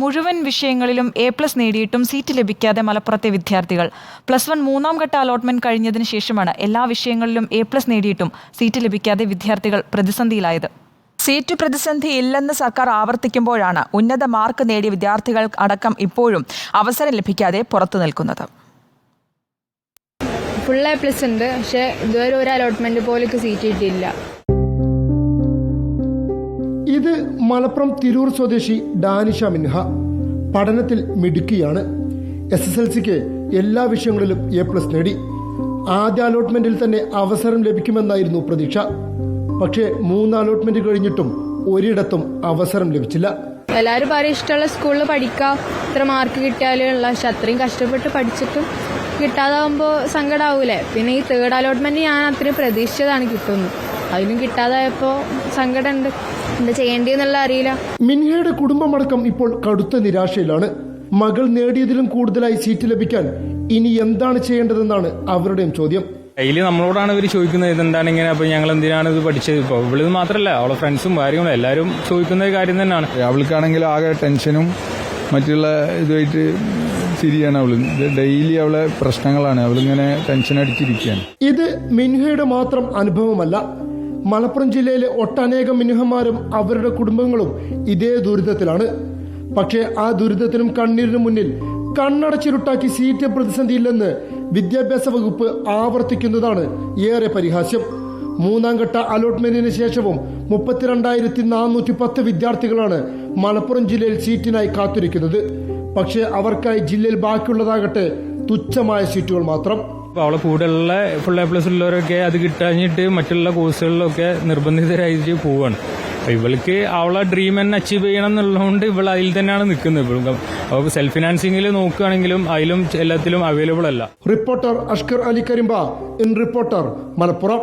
മുഴുവൻ വിഷയങ്ങളിലും A plus നേടിയിട്ടും seat ലഭിക്കാതെ മലപ്പുറത്തെ വിദ്യാർത്ഥികൾ. പ്ലസ് വൺ മൂന്നാം ഘട്ട അലോട്ട്മെന്റ് കഴിഞ്ഞതിന് ശേഷമാണ് എല്ലാ വിഷയങ്ങളിലും എ പ്ലസ് നേടിയിട്ടും സീറ്റ് ലഭിക്കാതെ വിദ്യാർത്ഥികൾ പ്രതിസന്ധിയിലായത്. സീറ്റ് പ്രതിസന്ധി ഇല്ലെന്ന് സർക്കാർ ആവർത്തിക്കുമ്പോഴാണ് ഉന്നത മാർക്ക് നേടിയ വിദ്യാർത്ഥികൾ അടക്കം ഇപ്പോഴും അവസരം ലഭിക്കാതെ പുറത്തു നിൽക്കുന്നത്. ഫുൾ എ പ്ലസ് ഉണ്ട്. പക്ഷേ ഇതുവരെ ഒരു അലോട്ട്മെന്റ് പോലും സീറ്റ് കിട്ടിയില്ല ഇത് മലപ്പുറം തിരൂർ സ്വദേശി ഡാനിഷ മിൻഹ പഠനത്തിൽ മിടുക്കിയാണ്. എസ് എസ് എൽ സിക്ക് എല്ലാ വിഷയങ്ങളിലും എ പ്ലസ് നേടി. ആദ്യ അലോട്ട്മെന്റിൽ തന്നെ അവസരം ലഭിക്കുമെന്നായിരുന്നു പ്രതീക്ഷ. പക്ഷേ മൂന്ന് അലോട്ട്മെന്റ് കഴിഞ്ഞിട്ടും ഒരിടത്തും അവസരം ലഭിച്ചില്ല. എല്ലാവരും പറയും ഇഷ്ടമുള്ള സ്കൂളിൽ പഠിക്കാം. ഇത്ര മാർക്ക് കിട്ടിയാലുള്ള പക്ഷെ അത്രയും കഷ്ടപ്പെട്ട് പഠിച്ചിട്ടും കിട്ടാതാവുമ്പോൾ സങ്കടാവൂലേ. പിന്നെ ഈ തേർഡ് അലോട്ട്മെന്റ് ഞാൻ അത്രയും പ്രതീക്ഷിച്ചതാണ് കിട്ടുന്നത്. അതിനും കിട്ടാതായപ്പോൾ സങ്കടമുണ്ട് എന്താ ചെയ്യേണ്ടിയെന്നുള്ള അറിയില്ല. മിൻഹയുടെ കുടുംബമടക്കം ഇപ്പോൾ കടുത്ത നിരാശയിലാണ്. മകൾ നേടിയതിലും കൂടുതലായി സീറ്റ് ലഭിക്കാൻ ഇനി എന്താണ് ചെയ്യേണ്ടതെന്നാണ് അവരുടെയും ചോദ്യം. ഡെയിലി നമ്മളോടാണ് ഇവർ ചോദിക്കുന്നത് ഇതെന്താണ് ഇങ്ങനെ അപ്പൊ ഞങ്ങൾ എന്തിനാണ് ഇത് പഠിച്ചത്? ഇപ്പോൾ ഇവളിത് മാത്രമല്ല അവളെ ഫ്രണ്ട്സും കാര്യങ്ങളും എല്ലാവരും ചോദിക്കുന്ന ഒരു കാര്യം തന്നെയാണ്. അവൾക്കാണെങ്കിൽ ആകെ ടെൻഷനും മറ്റുള്ള ഇതുമായിട്ട് ശരിയാണ് അവൾ ഇത് ഡെയിലി അവളെ പ്രശ്നങ്ങളാണ്. അവളിങ്ങനെ ടെൻഷൻ അടിച്ചിരിക്കുകയാണ്. ഇത് മിൻഹയുടെ മാത്രം അനുഭവമല്ല മലപ്പുറം ജില്ലയിലെ ഒട്ടനേകം മിനുഹന്മാരും അവരുടെ കുടുംബങ്ങളും ഇതേ ദുരിതത്തിലാണ്. പക്ഷേ ആ ദുരിതത്തിനും കണ്ണീരിനും മുന്നിൽ കണ്ണടച്ചിരുട്ടാക്കി സീറ്റ് പ്രതിസന്ധിയില്ലെന്ന് വിദ്യാഭ്യാസ വകുപ്പ് ആവർത്തിക്കുന്നതാണ് ഏറെ പരിഹാസ്യം. മൂന്നാം ഘട്ട അലോട്ട്മെന്റിന് ശേഷവും മുപ്പത്തിരണ്ടായിരത്തി നാനൂറ്റി പത്ത് വിദ്യാർത്ഥികളാണ് മലപ്പുറം ജില്ലയിൽ സീറ്റിനായി കാത്തിരിക്കുന്നത്. പക്ഷേ അവർക്കായി ജില്ലയിൽ ബാക്കിയുള്ളതാകട്ടെ തുച്ഛമായ സീറ്റുകൾ മാത്രം. അപ്പോൾ അവളെ കൂടെയുള്ള ഫുൾ എ പ്ലസ് ഉള്ളവരൊക്കെ അത് കിട്ടാഞ്ഞിട്ട് മറ്റുള്ള കോഴ്സുകളിലൊക്കെ നിർബന്ധിതരായിട്ട് പോവാണ്. അപ്പോൾ ഇവൾക്ക് അവളെ ഡ്രീം തന്നെ അച്ചീവ് ചെയ്യണം എന്നുള്ളതുകൊണ്ട് ഇവൾ അതിൽ തന്നെയാണ് നിൽക്കുന്നത്. ഇപ്പോഴും അപ്പൊ സെൽഫ് ഫിനാൻസിങ്ങിൽ നോക്കുകയാണെങ്കിലും അതിലും എല്ലാത്തിലും അവൈലബിൾ അല്ല. Reporter Ashkar Ali Karimba in reporter Malappuram.